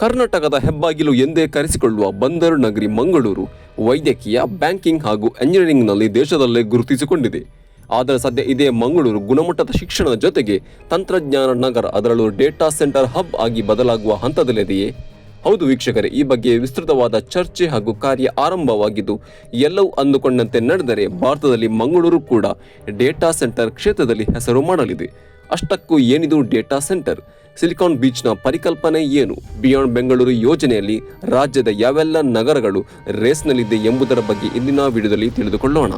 ಕರ್ನಾಟಕದ ಹೆಬ್ಬಾಗಿಲು ಎಂದೇ ಕರೆಸಿಕೊಳ್ಳುವ ಬಂದರು ನಗರಿ ಮಂಗಳೂರು ವೈದ್ಯಕೀಯ, ಬ್ಯಾಂಕಿಂಗ್ ಹಾಗೂ ಎಂಜಿನಿಯರಿಂಗ್ನಲ್ಲಿ ದೇಶದಲ್ಲೇ ಗುರುತಿಸಿಕೊಂಡಿದೆ. ಆದರೆ ಸದ್ಯ ಇದೇ ಮಂಗಳೂರು ಗುಣಮಟ್ಟದ ಶಿಕ್ಷಣದ ಜೊತೆಗೆ ತಂತ್ರಜ್ಞಾನ ನಗರ ಅದರಲ್ಲೂ ಡೇಟಾ ಸೆಂಟರ್ ಹಬ್ ಆಗಿ ಬದಲಾಗುವ ಹಂತದಲ್ಲಿದೆಯೇ? ಹೌದು ವೀಕ್ಷಕರೇ, ಈ ಬಗ್ಗೆ ವಿಸ್ತೃತವಾದ ಚರ್ಚೆ ಹಾಗೂ ಕಾರ್ಯ ಆರಂಭವಾಗಿದ್ದು, ಎಲ್ಲವೂ ಅಂದುಕೊಂಡಂತೆ ನಡೆದರೆ ಭಾರತದಲ್ಲಿ ಮಂಗಳೂರು ಕೂಡ ಡೇಟಾ ಸೆಂಟರ್ ಕ್ಷೇತ್ರದಲ್ಲಿ ಹೆಸರು ಮಾಡಲಿದೆ. ಅಷ್ಟಕ್ಕೂ ಏನಿದು ಡೇಟಾ ಸೆಂಟರ್? ಸಿಲಿಕಾನ್ ಬೀಚ್ನ ಪರಿಕಲ್ಪನೆ ಏನು? ಬಿಯಾಂಡ್ ಬೆಂಗಳೂರು ಯೋಜನೆಯಲ್ಲಿ ರಾಜ್ಯದ ಯಾವೆಲ್ಲ ನಗರಗಳು ರೇಸ್ನಲ್ಲಿದೆ ಎಂಬುದರ ಬಗ್ಗೆ ಇಂದಿನ ವಿಡಿಯೋದಲ್ಲಿ ತಿಳಿದುಕೊಳ್ಳೋಣ.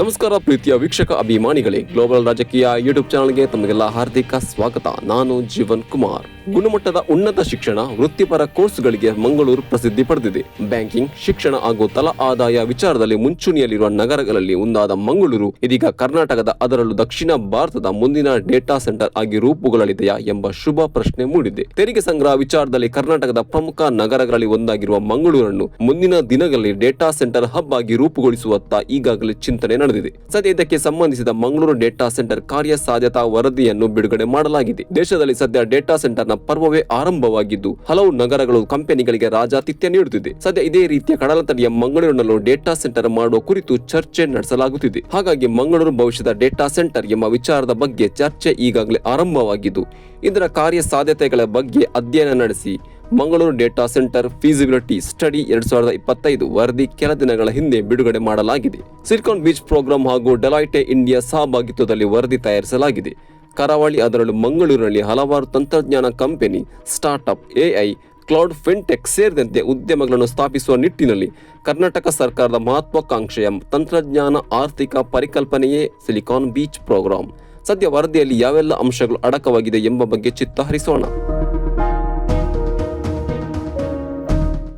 ನಮಸ್ಕಾರ ಪ್ರೀತಿಯ ವೀಕ್ಷಕ ಅಭಿಮಾನಿಗಳೇ ಗ್ಲೋಬಲ್ ರಾಜಕೀಯ ಯೂಟ್ಯೂಬ್ ಚಾನಲ್ಗೆ ತಮಗೆಲ್ಲ ಹಾರ್ದಿಕ ಸ್ವಾಗತ. ನಾನು ಜೀವನ್ ಕುಮಾರ್. ಗುಣಮಟ್ಟದ ಉನ್ನತ ಶಿಕ್ಷಣ, ವೃತ್ತಿಪರ ಕೋರ್ಸ್ಗಳಿಗೆ ಮಂಗಳೂರು ಪ್ರಸಿದ್ಧಿ ಪಡೆದಿದೆ. ಬ್ಯಾಂಕಿಂಗ್, ಶಿಕ್ಷಣ ಹಾಗೂ ತಲಾ ಆದಾಯ ವಿಚಾರದಲ್ಲಿ ಮುಂಚೂಣಿಯಲ್ಲಿರುವ ನಗರಗಳಲ್ಲಿ ಒಂದಾದ ಮಂಗಳೂರು, ಇದೀಗ ಕರ್ನಾಟಕದ ಅದರಲ್ಲೂ ದಕ್ಷಿಣ ಭಾರತದ ಮುಂದಿನ ಡೇಟಾ ಸೆಂಟರ್ ಆಗಿ ರೂಪುಗೊಳ್ಳಲಿದೆಯಾ ಎಂಬ ಶುಭ ಪ್ರಶ್ನೆ ಮೂಡಿದೆ. ತೆರಿಗೆ ಸಂಗ್ರಹ ವಿಚಾರದಲ್ಲಿ ಕರ್ನಾಟಕದ ಪ್ರಮುಖ ನಗರಗಳಲ್ಲಿ ಒಂದಾಗಿರುವ ಮಂಗಳೂರನ್ನು ಮುಂದಿನ ದಿನಗಳಲ್ಲಿ ಡೇಟಾ ಸೆಂಟರ್ ಹಬ್ ಆಗಿ ರೂಪುಗೊಳಿಸುವತ್ತ ಈಗಾಗಲೇ ಚಿಂತನೆ ನಡೆದಿದೆ. ಸದ್ಯ ಇದಕ್ಕೆ ಸಂಬಂಧಿಸಿದ ಮಂಗಳೂರು ಡೇಟಾ ಸೆಂಟರ್ ಕಾರ್ಯ ಸಾಧ್ಯತಾ ವರದಿಯನ್ನು ಬಿಡುಗಡೆ ಮಾಡಲಾಗಿದೆ. ದೇಶದಲ್ಲಿ ಸದ್ಯ ಡೇಟಾ ಸೆಂಟರ್ನ ಪರ್ವವೇ ಆರಂಭವಾಗಿದ್ದು, ಹಲವು ನಗರಗಳು ಕಂಪನಿಗಳಿಗೆ ರಾಜಾತಿಥ್ಯ ನೀಡುತ್ತಿದೆ. ಸದ್ಯ ಇದೇ ರೀತಿಯ ಕಡಲತಡಿಯ ಮಂಗಳೂರಿನಲ್ಲೂ ಡೇಟಾ ಸೆಂಟರ್ ಮಾಡುವ ಕುರಿತು ಚರ್ಚೆ ನಡೆಸಲಾಗುತ್ತಿದೆ. ಹಾಗಾಗಿ ಮಂಗಳೂರು ಭವಿಷ್ಯದ ಡೇಟಾ ಸೆಂಟರ್ ಎಂಬ ವಿಚಾರದ ಬಗ್ಗೆ ಚರ್ಚೆ ಈಗಾಗಲೇ ಆರಂಭವಾಗಿದ್ದು, ಇದರ ಕಾರ್ಯ ಸಾಧ್ಯತೆಗಳ ಬಗ್ಗೆ ಅಧ್ಯಯನ ನಡೆಸಿ Mangaluru data centre feasibility study ಎರಡ್ ಸಾವಿರದ ಇಪ್ಪತ್ತೈದು ವರದಿ ಕೆಲ ದಿನಗಳ ಹಿಂದೆ ಬಿಡುಗಡೆ ಮಾಡಲಾಗಿದೆ. ಸಿಲಿಕಾನ್ ಬೀಚ್ ಪ್ರೋಗ್ರಾಂ ಹಾಗೂ ಡೆಲಾಯ್ಟೆ ಇಂಡಿಯಾ ಸಹಭಾಗಿತ್ವದಲ್ಲಿ ವರದಿ ತಯಾರಿಸಲಾಗಿದೆ. ಕರಾವಳಿ ಅದರಲ್ಲೂ ಮಂಗಳೂರಿನಲ್ಲಿ ಹಲವಾರು ತಂತ್ರಜ್ಞಾನ company, startup, AI, cloud fintech ಸೇರಿದಂತೆ ಉದ್ಯಮಗಳನ್ನು ಸ್ಥಾಪಿಸುವ ನಿಟ್ಟಿನಲ್ಲಿ ಕರ್ನಾಟಕ ಸರ್ಕಾರದ ಮಹತ್ವಾಕಾಂಕ್ಷೆಯ ತಂತ್ರಜ್ಞಾನ ಆರ್ಥಿಕ ಪರಿಕಲ್ಪನೆಯೇ ಸಿಲಿಕಾನ್ ಬೀಚ್ ಪ್ರೋಗ್ರಾಂ. ಸದ್ಯ ವರದಿಯಲ್ಲಿ ಯಾವೆಲ್ಲ ಅಂಶಗಳು ಅಡಕವಾಗಿದೆ ಎಂಬ ಬಗ್ಗೆ ಚಿತ್ತ ಹರಿಸೋಣ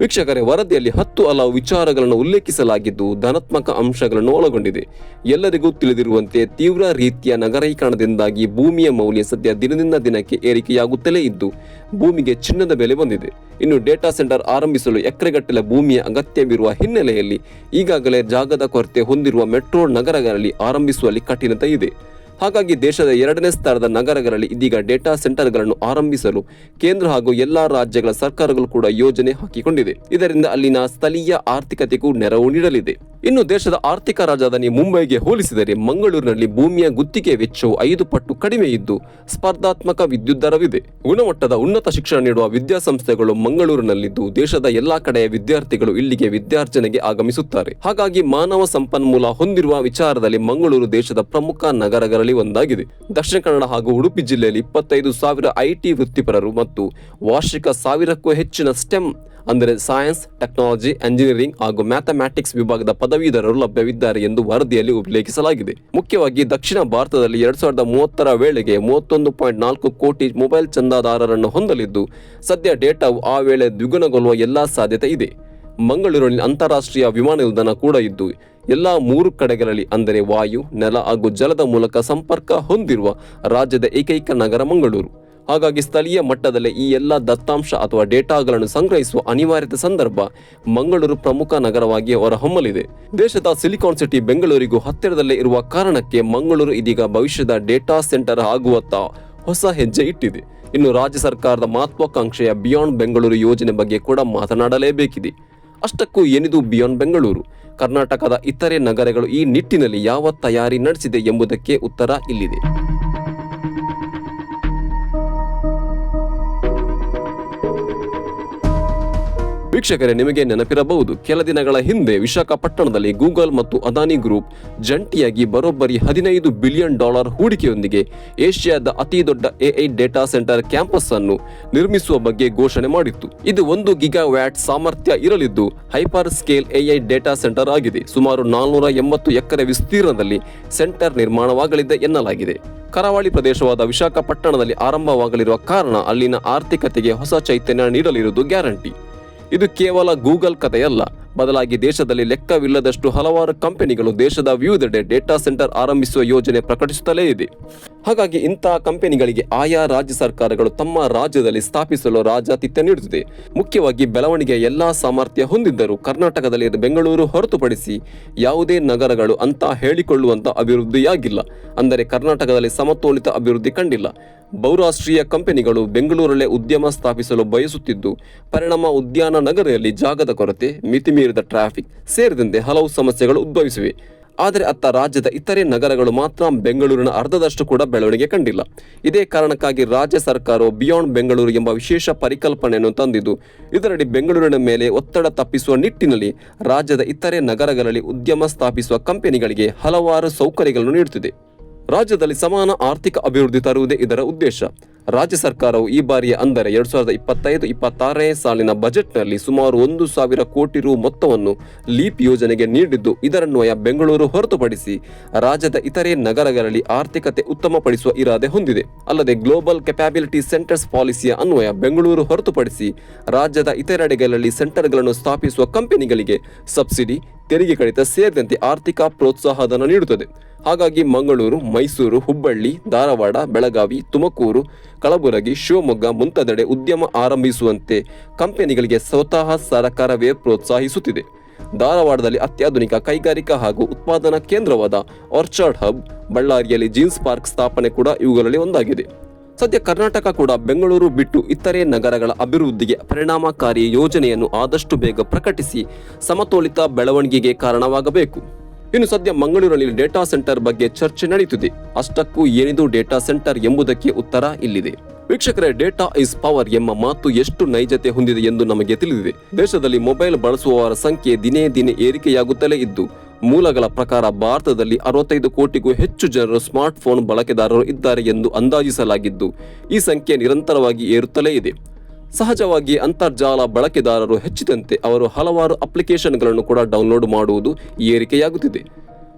ವೀಕ್ಷಕರೇ, ವರದಿಯಲ್ಲಿ ಹತ್ತು ಹಲವು ವಿಚಾರಗಳನ್ನು ಉಲ್ಲೇಖಿಸಲಾಗಿದ್ದು ಧನಾತ್ಮಕ ಅಂಶಗಳನ್ನು ಒಳಗೊಂಡಿದೆ. ಎಲ್ಲರಿಗೂ ತಿಳಿದಿರುವಂತೆ ತೀವ್ರ ರೀತಿಯ ನಗರೀಕರಣದಿಂದಾಗಿ ಭೂಮಿಯ ಮೌಲ್ಯ ಸದ್ಯ ದಿನದಿಂದ ದಿನಕ್ಕೆ ಏರಿಕೆಯಾಗುತ್ತಲೇ ಇದ್ದು, ಭೂಮಿಗೆ ಚಿನ್ನದ ಬೆಲೆ ಬಂದಿದೆ. ಇನ್ನು ಡೇಟಾ ಸೆಂಟರ್ ಆರಂಭಿಸಲು ಎಕರೆಗಟ್ಟಲೆ ಭೂಮಿಯ ಅಗತ್ಯವಿರುವ ಹಿನ್ನೆಲೆಯಲ್ಲಿ ಈಗಾಗಲೇ ಜಾಗದ ಕೊರತೆ ಹೊಂದಿರುವ ಮೆಟ್ರೋ ನಗರಗಳಲ್ಲಿ ಆರಂಭಿಸುವಲ್ಲಿ ಕಠಿಣತೆ ಇದೆ. ಹಾಗಾಗಿ ದೇಶದ ಎರಡನೇ ಸ್ಥಾನದ ನಗರಗಳಲ್ಲಿ ಇದೀಗ ಡೇಟಾ ಸೆಂಟರ್ಗಳನ್ನು ಆರಂಭಿಸಲು ಕೇಂದ್ರ ಹಾಗೂ ಎಲ್ಲಾ ರಾಜ್ಯಗಳ ಸರ್ಕಾರಗಳು ಕೂಡ ಯೋಜನೆ ಹಾಕಿಕೊಂಡಿದೆ. ಇದರಿಂದ ಅಲ್ಲಿನ ಸ್ಥಳೀಯ ಆರ್ಥಿಕತೆಗೂ ನೆರವು ನೀಡಲಿದೆ. ಇನ್ನು ದೇಶದ ಆರ್ಥಿಕ ರಾಜಧಾನಿ ಮುಂಬೈಗೆ ಹೋಲಿಸಿದರೆ ಮಂಗಳೂರಿನಲ್ಲಿ ಭೂಮಿಯ ಗುತ್ತಿಗೆ ವೆಚ್ಚವು ಐದು ಪಟ್ಟು ಕಡಿಮೆ ಇದ್ದು ಸ್ಪರ್ಧಾತ್ಮಕ ವಿದ್ಯುತ್ ದರವಿದೆ. ಗುಣಮಟ್ಟದ ಉನ್ನತ ಶಿಕ್ಷಣ ನೀಡುವ ವಿದ್ಯಾಸಂಸ್ಥೆಗಳು ಮಂಗಳೂರಿನಲ್ಲಿದ್ದು ದೇಶದ ಎಲ್ಲಾ ಕಡೆಯ ವಿದ್ಯಾರ್ಥಿಗಳು ಇಲ್ಲಿಗೆ ವಿದ್ಯಾರ್ಜನೆಗೆ ಆಗಮಿಸುತ್ತಾರೆ. ಹಾಗಾಗಿ ಮಾನವ ಸಂಪನ್ಮೂಲ ಹೊಂದಿರುವ ವಿಚಾರದಲ್ಲಿ ಮಂಗಳೂರು ದೇಶದ ಪ್ರಮುಖ ನಗರಗಳಲ್ಲಿ ಒಂದಾಗಿದೆ. ದಕ್ಷಿಣ ಕನ್ನಡ ಹಾಗೂ ಉಡುಪಿ ಜಿಲ್ಲೆಯಲ್ಲಿ ಇಪ್ಪತ್ತೈದು ಸಾವಿರ ಐಟಿ ವೃತ್ತಿಪರರು ಮತ್ತು ವಾರ್ಷಿಕ ಸಾವಿರಕ್ಕೂ ಹೆಚ್ಚಿನ ಸ್ಟೆಮ್, ಅಂದರೆ ಸೈನ್ಸ್, ಟೆಕ್ನಾಲಜಿ, ಎಂಜಿನಿಯರಿಂಗ್ ಹಾಗೂ ಮ್ಯಾಥಮ್ಯಾಟಿಕ್ಸ್ ವಿಭಾಗದ ಪದವೀಧರರು ಲಭ್ಯವಿದ್ದಾರೆ ಎಂದು ವರದಿಯಲ್ಲಿ ಉಲ್ಲೇಖಿಸಲಾಗಿದೆ. ಮುಖ್ಯವಾಗಿ ದಕ್ಷಿಣ ಭಾರತದಲ್ಲಿ ಎರಡ್ ಸಾವಿರದ ಮೂವತ್ತರ ವೇಳೆಗೆ ಮೂವತ್ತೊಂದು ಪಾಯಿಂಟ್ ನಾಲ್ಕು ಕೋಟಿ ಮೊಬೈಲ್ ಚಂದಾದಾರರನ್ನು ಹೊಂದಲಿದ್ದು, ಸದ್ಯ ಡೇಟಾವು ಆ ವೇಳೆ ದ್ವಿಗುಣಗೊಳ್ಳುವ ಎಲ್ಲಾ ಸಾಧ್ಯತೆ ಇದೆ. ಮಂಗಳೂರಿನಲ್ಲಿ ಅಂತಾರಾಷ್ಟ್ರೀಯ ವಿಮಾನ ನಿಲ್ದಾಣ ಕೂಡ ಇದ್ದು ಎಲ್ಲಾ ಮೂರು ಕಡೆಗಳಲ್ಲಿ ಅಂದರೆ ವಾಯು, ನೆಲ ಹಾಗೂ ಜಲದ ಮೂಲಕ ಸಂಪರ್ಕ ಹೊಂದಿರುವ ರಾಜ್ಯದ ಏಕೈಕ ನಗರ ಮಂಗಳೂರು. ಹಾಗಾಗಿ ಸ್ಥಳೀಯ ಮಟ್ಟದಲ್ಲೇ ಈ ಎಲ್ಲ ದತ್ತಾಂಶ ಅಥವಾ ಡೇಟಾಗಳನ್ನು ಸಂಗ್ರಹಿಸುವ ಅನಿವಾರ್ಯತೆ ಸಂದರ್ಭ ಮಂಗಳೂರು ಪ್ರಮುಖ ನಗರವಾಗಿ ಹೊರಹೊಮ್ಮಲಿದೆ. ದೇಶದ ಸಿಲಿಕಾನ್ ಸಿಟಿ ಬೆಂಗಳೂರಿಗೂ ಹತ್ತಿರದಲ್ಲೇ ಇರುವ ಕಾರಣಕ್ಕೆ ಮಂಗಳೂರು ಇದೀಗ ಭವಿಷ್ಯದ ಡೇಟಾ ಸೆಂಟರ್ ಆಗುವತ್ತ ಹೊಸ ಹೆಜ್ಜೆ ಇಟ್ಟಿದೆ. ಇನ್ನು ರಾಜ್ಯ ಸರ್ಕಾರದ ಮಹತ್ವಾಕಾಂಕ್ಷೆಯ ಬಿಯಾಂಡ್ ಬೆಂಗಳೂರು ಯೋಜನೆ ಬಗ್ಗೆ ಕೂಡ ಮಾತನಾಡಲೇಬೇಕಿದೆ. ಅಷ್ಟಕ್ಕೂ ಏನಿದು ಬಿಯಾನ್ ಬೆಂಗಳೂರು. ಕರ್ನಾಟಕದ ಇತರೆ ನಗರಗಳು ಈ ನಿಟ್ಟಿನಲ್ಲಿ ಯಾವ ತಯಾರಿ ನಡೆಸಿದೆ ಎಂಬುದಕ್ಕೆ ಉತ್ತರ ಇಲ್ಲಿದೆ. ವೀಕ್ಷಕರೇ, ನಿಮಗೆ ನೆನಪಿರಬಹುದು, ಕೆಲ ದಿನಗಳ ಹಿಂದೆ ವಿಶಾಖಪಟ್ಟಣದಲ್ಲಿ ಗೂಗಲ್ ಮತ್ತು ಅದಾನಿ ಗ್ರೂಪ್ ಜಂಟಿಯಾಗಿ ಬರೋಬ್ಬರಿ ಹದಿನೈದು ಬಿಲಿಯನ್ ಡಾಲರ್ ಹೂಡಿಕೆಯೊಂದಿಗೆ ಏಷ್ಯಾದ ಅತಿ ದೊಡ್ಡ ಎಐ ಡೇಟಾ ಸೆಂಟರ್ ಕ್ಯಾಂಪಸ್ ಅನ್ನು ನಿರ್ಮಿಸುವ ಬಗ್ಗೆ ಘೋಷಣೆ ಮಾಡಿತ್ತು. ಇದು ಒಂದು ಗಿಗಾ ವ್ಯಾಟ್ ಸಾಮರ್ಥ್ಯ ಇರಲಿದ್ದು hyperscale AI data centre ಆಗಿದೆ. ಸುಮಾರು ನಾಲ್ನೂರ ಎಂಬತ್ತು ಎಕರೆ ವಿಸ್ತೀರ್ಣದಲ್ಲಿ ಸೆಂಟರ್ ನಿರ್ಮಾಣವಾಗಲಿದೆ ಎನ್ನಲಾಗಿದೆ. ಕರಾವಳಿ ಪ್ರದೇಶವಾದ ವಿಶಾಖಪಟ್ಟಣದಲ್ಲಿ ಆರಂಭವಾಗಲಿರುವ ಕಾರಣ ಅಲ್ಲಿನ ಆರ್ಥಿಕತೆಗೆ ಹೊಸ ಚೈತನ್ಯ ನೀಡಲಿರುವುದು ಗ್ಯಾರಂಟಿ. ಇದು ಕೇವಲ ಗೂಗಲ್ ಕಥೆಯಲ್ಲ. ಬದಲಾಗಿ ದೇಶದಲ್ಲಿ ಲೆಕ್ಕವಿಲ್ಲದಷ್ಟು ಹಲವಾರು ಕಂಪನಿಗಳು ದೇಶದ ವಿವಿಧೆಡೆ ಡೇಟಾ ಸೆಂಟರ್ ಆರಂಭಿಸುವ ಯೋಜನೆ ಪ್ರಕಟಿಸುತ್ತಲೇ ಇದೆ. ಹಾಗಾಗಿ ಇಂತಹ ಕಂಪನಿಗಳಿಗೆ ಆಯಾ ರಾಜ್ಯ ಸರ್ಕಾರಗಳು ತಮ್ಮ ರಾಜ್ಯದಲ್ಲಿ ಸ್ಥಾಪಿಸಲು ರಾಜಾತಿಥ್ಯ ನೀಡುತ್ತಿದೆ. ಮುಖ್ಯವಾಗಿ ಬೆಳವಣಿಗೆಯ ಎಲ್ಲಾ ಸಾಮರ್ಥ್ಯ ಹೊಂದಿದ್ದರೂ ಕರ್ನಾಟಕದಲ್ಲಿ ಬೆಂಗಳೂರು ಹೊರತುಪಡಿಸಿ ಯಾವುದೇ ನಗರಗಳು ಅಂತ ಹೇಳಿಕೊಳ್ಳುವಂತ ಅಭಿವೃದ್ಧಿಯಾಗಿಲ್ಲ. ಅಂದರೆ ಕರ್ನಾಟಕದಲ್ಲಿ ಸಮತೋಲಿತ ಅಭಿವೃದ್ಧಿ ಕಂಡಿಲ್ಲ. ಬಹುರಾಷ್ಟ್ರೀಯ ಕಂಪನಿಗಳು ಬೆಂಗಳೂರಲ್ಲೇ ಉದ್ಯಮ ಸ್ಥಾಪಿಸಲು ಬಯಸುತ್ತಿದ್ದು, ಪರಿಣಾಮ ಉದ್ಯಾನ ನಗರದಲ್ಲಿ ಜಾಗದ ಕೊರತೆ ಮಿತಿಮೀರಿದ ಟ್ರಾಫಿಕ್ ಸೇರಿದಂತೆ ಹಲವು ಸಮಸ್ಯೆಗಳು ಉದ್ಭವಿಸಿವೆ. ಆದರೆ ಅತ್ತ ರಾಜ್ಯದ ಇತರೆ ನಗರಗಳು ಮಾತ್ರ ಬೆಂಗಳೂರಿನ ಅರ್ಧದಷ್ಟು ಕೂಡ ಬೆಳವಣಿಗೆ ಕಂಡಿಲ್ಲ. ಇದೇ ಕಾರಣಕ್ಕಾಗಿ ರಾಜ್ಯ ಸರ್ಕಾರವು ಬಿಯಾಂಡ್ ಬೆಂಗಳೂರು ಎಂಬ ವಿಶೇಷ ಪರಿಕಲ್ಪನೆಯನ್ನು ತಂದಿದ್ದು, ಇದರಡಿ ಬೆಂಗಳೂರಿನ ಮೇಲೆ ಒತ್ತಡ ತಪ್ಪಿಸುವ ನಿಟ್ಟಿನಲ್ಲಿ ರಾಜ್ಯದ ಇತರೆ ನಗರಗಳಲ್ಲಿ ಉದ್ಯಮ ಸ್ಥಾಪಿಸುವ ಕಂಪನಿಗಳಿಗೆ ಹಲವಾರು ಸೌಕರ್ಯಗಳನ್ನು ನೀಡುತ್ತಿದೆ. ರಾಜ್ಯದಲ್ಲಿ ಸಮಾನ ಆರ್ಥಿಕ ಅಭಿವೃದ್ಧಿ ತರುವುದೇ ಇದರ ಉದ್ದೇಶ. ರಾಜ್ಯ ಸರ್ಕಾರವು ಈ ಬಾರಿಯ ಅಂದರೆ ಎರಡ್ ಸಾವಿರದ ಇಪ್ಪತ್ತೈದು, ಇಪ್ಪತ್ತಾರನೇ ಸಾಲಿನ ಬಜೆಟ್ನಲ್ಲಿ ಸುಮಾರು ಒಂದು ಸಾವಿರ ಕೋಟಿ ರು ಮೊತ್ತವನ್ನು ಲೀಪ್ ಯೋಜನೆಗೆ ನೀಡಿದ್ದು ಇದರನ್ವಯ ಬೆಂಗಳೂರು ಹೊರತುಪಡಿಸಿ ರಾಜ್ಯದ ಇತರೆ ನಗರಗಳಲ್ಲಿ ಆರ್ಥಿಕತೆ ಉತ್ತಮಪಡಿಸುವ ಇರಾದೆ ಹೊಂದಿದೆ. ಅಲ್ಲದೆ ಗ್ಲೋಬಲ್ ಕೆಪಾಬಿಲಿಟಿ ಸೆಂಟರ್ಸ್ ಪಾಲಿಸಿಯ ಅನ್ವಯ ಬೆಂಗಳೂರು ಹೊರತುಪಡಿಸಿ ರಾಜ್ಯದ ಇತರೆಡೆಗಳಲ್ಲಿ ಸೆಂಟರ್ಗಳನ್ನು ಸ್ಥಾಪಿಸುವ ಕಂಪನಿಗಳಿಗೆ ಸಬ್ಸಿಡಿ, ತೆರಿಗೆ ಕಡಿತ ಸೇರಿದಂತೆ ಆರ್ಥಿಕ ಪ್ರೋತ್ಸಾಹಧನ ನೀಡುತ್ತದೆ. ಹಾಗಾಗಿ ಮಂಗಳೂರು, ಮೈಸೂರು, ಹುಬ್ಬಳ್ಳಿ, ಧಾರವಾಡ, ಬೆಳಗಾವಿ, ತುಮಕೂರು ಕಲಬುರಗಿ ಶಿವಮೊಗ್ಗ ಮುಂತಾದೆಡೆ ಉದ್ಯಮ ಆರಂಭಿಸುವಂತೆ ಕಂಪನಿಗಳಿಗೆ ಸ್ವತಃ ಸರ್ಕಾರವೇ ಪ್ರೋತ್ಸಾಹಿಸುತ್ತಿದೆ. ಧಾರವಾಡದಲ್ಲಿ ಅತ್ಯಾಧುನಿಕ ಕೈಗಾರಿಕಾ ಹಾಗೂ ಉತ್ಪಾದನಾ ಕೇಂದ್ರವಾದ ಆರ್ಚರ್ಡ್ ಹಬ್, ಬಳ್ಳಾರಿಯಲ್ಲಿ ಜೀನ್ಸ್ ಪಾರ್ಕ್ ಸ್ಥಾಪನೆ ಕೂಡ ಇವುಗಳಲ್ಲಿ ಒಂದಾಗಿದೆ. ಸದ್ಯ ಕರ್ನಾಟಕ ಕೂಡ ಬೆಂಗಳೂರು ಬಿಟ್ಟು ಇತರೆ ನಗರಗಳ ಅಭಿವೃದ್ಧಿಗೆ ಪರಿಣಾಮಕಾರಿ ಯೋಜನೆಯನ್ನು ಆದಷ್ಟು ಬೇಗ ಪ್ರಕಟಿಸಿ, ಸಮತೋಲಿತ ಬೆಳವಣಿಗೆಗೆ ಕಾರಣವಾಗಬೇಕು. ಇನ್ನು ಸದ್ಯ ಮಂಗಳೂರಿನಲ್ಲಿ ಡೇಟಾ ಸೆಂಟರ್ ಬಗ್ಗೆ ಚರ್ಚೆ ನಡೆಯುತ್ತಿದೆ ಅಷ್ಟಕ್ಕೂ ಏನಿದು ಡೇಟಾ ಸೆಂಟರ್ ಎಂಬುದಕ್ಕೆ ಉತ್ತರ ಇಲ್ಲಿದೆ. ವೀಕ್ಷಕರೇ ಡೇಟಾ ಇಸ್ ಪವರ್ ಎಂಬ ಮಾತು ಎಷ್ಟು ನೈಜತೆ ಹೊಂದಿದೆ ಎಂದು ನಮಗೆ ತಿಳಿದಿದೆ. ದೇಶದಲ್ಲಿ ಮೊಬೈಲ್ ಬಳಸುವವರ ಸಂಖ್ಯೆ ದಿನೇ ದಿನೇ ಏರಿಕೆಯಾಗುತ್ತಲೇ ಇದ್ದು, ಮೂಲಗಳ ಪ್ರಕಾರ ಭಾರತದಲ್ಲಿ ಅರವತ್ತೈದು ಕೋಟಿಗೂ ಹೆಚ್ಚು ಜನರು ಸ್ಮಾರ್ಟ್ ಫೋನ್ ಬಳಕೆದಾರರು ಇದ್ದಾರೆ ಎಂದು ಅಂದಾಜಿಸಲಾಗಿದ್ದು, ಈ ಸಂಖ್ಯೆ ನಿರಂತರವಾಗಿ ಏರುತ್ತಲೇ ಇದೆ. ಸಹಜವಾಗಿ ಅಂತರ್ಜಾಲ ಬಳಕೆದಾರರು ಹೆಚ್ಚಿದಂತೆ ಅವರು ಹಲವಾರು ಅಪ್ಲಿಕೇಶನ್ಗಳನ್ನು ಕೂಡ ಡೌನ್ಲೋಡ್ ಮಾಡುವುದು ಏರಿಕೆಯಾಗುತ್ತಿದೆ.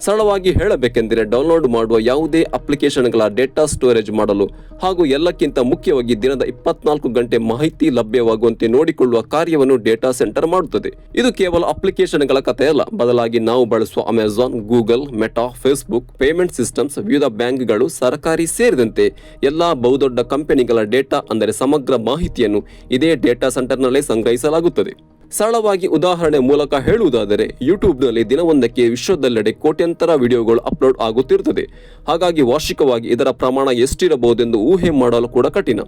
ಸರಳವಾಗಿ ಹೇಳಬೇಕೆಂದರೆ ಡೌನ್ಲೋಡ್ ಮಾಡುವ ಯಾವುದೇ ಅಪ್ಲಿಕೇಶನ್ಗಳ ಡೇಟಾ ಸ್ಟೋರೇಜ್ ಮಾಡಲು ಹಾಗೂ ಎಲ್ಲಕ್ಕಿಂತ ಮುಖ್ಯವಾಗಿ ದಿನದ ಇಪ್ಪತ್ನಾಲ್ಕು ಗಂಟೆ ಮಾಹಿತಿ ಲಭ್ಯವಾಗುವಂತೆ ನೋಡಿಕೊಳ್ಳುವ ಕಾರ್ಯವನ್ನು ಡೇಟಾ ಸೆಂಟರ್ ಮಾಡುತ್ತದೆ. ಇದು ಕೇವಲ ಅಪ್ಲಿಕೇಶನ್ಗಳ ಕಥೆಯಲ್ಲ. ಬದಲಾಗಿ ನಾವು ಬಳಸುವ Amazon Google Meta Facebook payment systems ವಿವಿಧ ಬ್ಯಾಂಕ್ಗಳು, ಸರ್ಕಾರಿ ಸೇರಿದಂತೆ ಎಲ್ಲಾ ಬಹುದೊಡ್ಡ ಕಂಪನಿಗಳ ಡೇಟಾ ಅಂದರೆ ಸಮಗ್ರ ಮಾಹಿತಿಯನ್ನು ಇದೇ ಡೇಟಾ ಸೆಂಟರ್ನಲ್ಲೇ ಸಂಗ್ರಹಿಸಲಾಗುತ್ತದೆ. ಸರಳವಾಗಿ ಉದಾಹರಣೆ ಮೂಲಕ ಹೇಳುವುದಾದರೆ, ಯೂಟ್ಯೂಬ್ನಲ್ಲಿ ದಿನವೊಂದಕ್ಕೆ ವಿಶ್ವದೆಲ್ಲೆಡೆ ಕೋಟ್ಯಂತರ ವಿಡಿಯೋಗಳು ಅಪ್ಲೋಡ್ ಆಗುತ್ತಿರುತ್ತದೆ. ಹಾಗಾಗಿ ವಾರ್ಷಿಕವಾಗಿ ಇದರ ಪ್ರಮಾಣ ಎಷ್ಟಿರಬಹುದೆಂದು ಊಹೆ ಮಾಡಲು ಕೂಡ ಕಠಿಣ.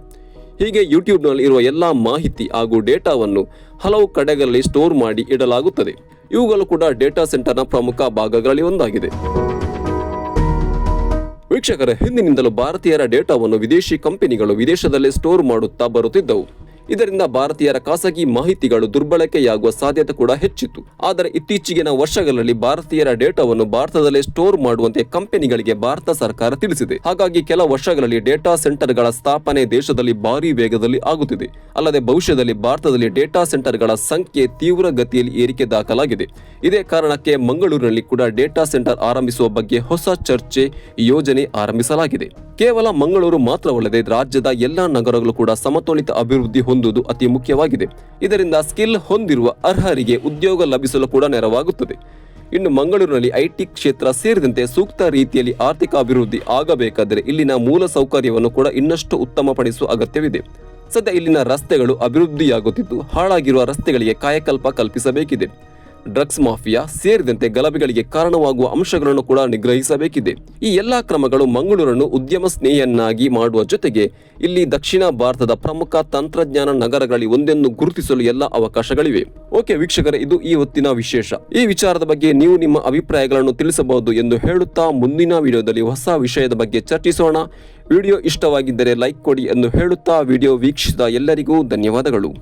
ಹೀಗೆ ಯೂಟ್ಯೂಬ್ನಲ್ಲಿ ಇರುವ ಎಲ್ಲ ಮಾಹಿತಿ ಹಾಗೂ ಡೇಟಾವನ್ನು ಹಲವು ಕಡೆಗಳಲ್ಲಿ ಸ್ಟೋರ್ ಮಾಡಿ ಇಡಲಾಗುತ್ತದೆ. ಇವುಗಳು ಕೂಡ ಡೇಟಾ ಸೆಂಟರ್ನ ಪ್ರಮುಖ ಭಾಗಗಳಲ್ಲಿ ಒಂದಾಗಿದೆ. ವೀಕ್ಷಕರ, ಹಿಂದಿನಿಂದಲೂ ಭಾರತೀಯರ ಡೇಟಾವನ್ನು ವಿದೇಶಿ ಕಂಪನಿಗಳು ವಿದೇಶದಲ್ಲೇ ಸ್ಟೋರ್ ಮಾಡುತ್ತಾ ಬರುತ್ತಿದ್ದವು. ಇದರಿಂದ ಭಾರತೀಯರ ಖಾಸಗಿ ಮಾಹಿತಿಗಳು ದುರ್ಬಳಕೆಯಾಗುವ ಸಾಧ್ಯತೆ ಕೂಡ ಹೆಚ್ಚಿತ್ತು. ಆದರೆ ಇತ್ತೀಚೆಗಿನ ವರ್ಷಗಳಲ್ಲಿ ಭಾರತೀಯರ ಡೇಟಾವನ್ನು ಭಾರತದಲ್ಲೇ ಸ್ಟೋರ್ ಮಾಡುವಂತೆ ಕಂಪನಿಗಳಿಗೆ ಭಾರತ ಸರ್ಕಾರ ತಿಳಿಸಿದೆ. ಹಾಗಾಗಿ ಕೆಲ ವರ್ಷಗಳಲ್ಲಿ ಡೇಟಾ ಸೆಂಟರ್ಗಳ ಸ್ಥಾಪನೆ ದೇಶದಲ್ಲಿ ಭಾರಿ ವೇಗದಲ್ಲಿ ಆಗುತ್ತಿದೆ. ಅಲ್ಲದೆ ಭವಿಷ್ಯದಲ್ಲಿ ಭಾರತದಲ್ಲಿ ಡೇಟಾ ಸೆಂಟರ್ಗಳ ಸಂಖ್ಯೆ ತೀವ್ರ ಗತಿಯಲ್ಲಿ ಏರಿಕೆ ದಾಖಲಾಗಿದೆ. ಇದೇ ಕಾರಣಕ್ಕೆ ಮಂಗಳೂರಿನಲ್ಲಿ ಕೂಡ ಡೇಟಾ ಸೆಂಟರ್ ಆರಂಭಿಸುವ ಬಗ್ಗೆ ಹೊಸ ಚರ್ಚೆ ಯೋಜನೆ ಆರಂಭಿಸಲಾಗಿದೆ. ಕೇವಲ ಮಂಗಳೂರು ಮಾತ್ರವಲ್ಲದೆ ರಾಜ್ಯದ ಎಲ್ಲಾ ನಗರಗಳು ಕೂಡ ಸಮತೋಲಿತ ಅಭಿವೃದ್ಧಿ ಹೊಂದುವುದು ಅತಿ ಮುಖ್ಯವಾಗಿದೆ. ಇದರಿಂದ ಸ್ಕಿಲ್ ಹೊಂದಿರುವ ಅರ್ಹರಿಗೆ ಉದ್ಯೋಗ ಲಭಿಸಲು ಕೂಡ ನೆರವಾಗುತ್ತದೆ. ಇನ್ನು ಮಂಗಳೂರಿನಲ್ಲಿ ಐಟಿ ಕ್ಷೇತ್ರ ಸೇರಿದಂತೆ ಸೂಕ್ತ ರೀತಿಯಲ್ಲಿ ಆರ್ಥಿಕ ಅಭಿವೃದ್ಧಿ ಆಗಬೇಕಾದರೆ ಇಲ್ಲಿನ ಮೂಲ ಸೌಕರ್ಯವನ್ನು ಕೂಡ ಇನ್ನಷ್ಟು ಉತ್ತಮಪಡಿಸುವ ಅಗತ್ಯವಿದೆ. ಸದ್ಯ ಇಲ್ಲಿನ ರಸ್ತೆಗಳು ಅಭಿವೃದ್ಧಿಯಾಗುತ್ತಿದ್ದು, ಹಾಳಾಗಿರುವ ರಸ್ತೆಗಳಿಗೆ ಕಾಯಕಲ್ಪ ಕಲ್ಪಿಸಬೇಕಿದೆ. ಡ್ರಗ್ಸ್ ಮಾಫಿಯಾ ಸೇರಿದಂತೆ ಗಲಭೆಗಳಿಗೆ ಕಾರಣವಾಗುವ ಅಂಶಗಳನ್ನು ಕೂಡ ನಿಗ್ರಹಿಸಬೇಕಿದೆ. ಈ ಎಲ್ಲಾ ಕ್ರಮಗಳು ಮಂಗಳೂರನ್ನು ಉದ್ಯಮ ಸ್ನೇಹಿಯನ್ನಾಗಿ ಮಾಡುವ ಜೊತೆಗೆ ಇಲ್ಲಿ ದಕ್ಷಿಣ ಭಾರತದ ಪ್ರಮುಖ ತಂತ್ರಜ್ಞಾನ ನಗರಗಳಲ್ಲಿ ಒಂದೆಂದು ಗುರುತಿಸಲು ಎಲ್ಲ ಅವಕಾಶಗಳಿವೆ. ಓಕೆ ವೀಕ್ಷಕರೇ, ಇದು ಈ ಹೊತ್ತಿನ ವಿಶೇಷ. ಈ ವಿಚಾರದ ಬಗ್ಗೆ ನೀವು ನಿಮ್ಮ ಅಭಿಪ್ರಾಯಗಳನ್ನು ತಿಳಿಸಬಹುದು ಎಂದು ಹೇಳುತ್ತಾ ಮುಂದಿನ ವಿಡಿಯೋದಲ್ಲಿ ಹೊಸ ವಿಷಯದ ಬಗ್ಗೆ ಚರ್ಚಿಸೋಣ. ವಿಡಿಯೋ ಇಷ್ಟವಾಗಿದ್ದರೆ ಲೈಕ್ ಕೊಡಿ ಎಂದು ಹೇಳುತ್ತಾ ವಿಡಿಯೋ ವೀಕ್ಷಿಸಿದ ಎಲ್ಲರಿಗೂ ಧನ್ಯವಾದಗಳು.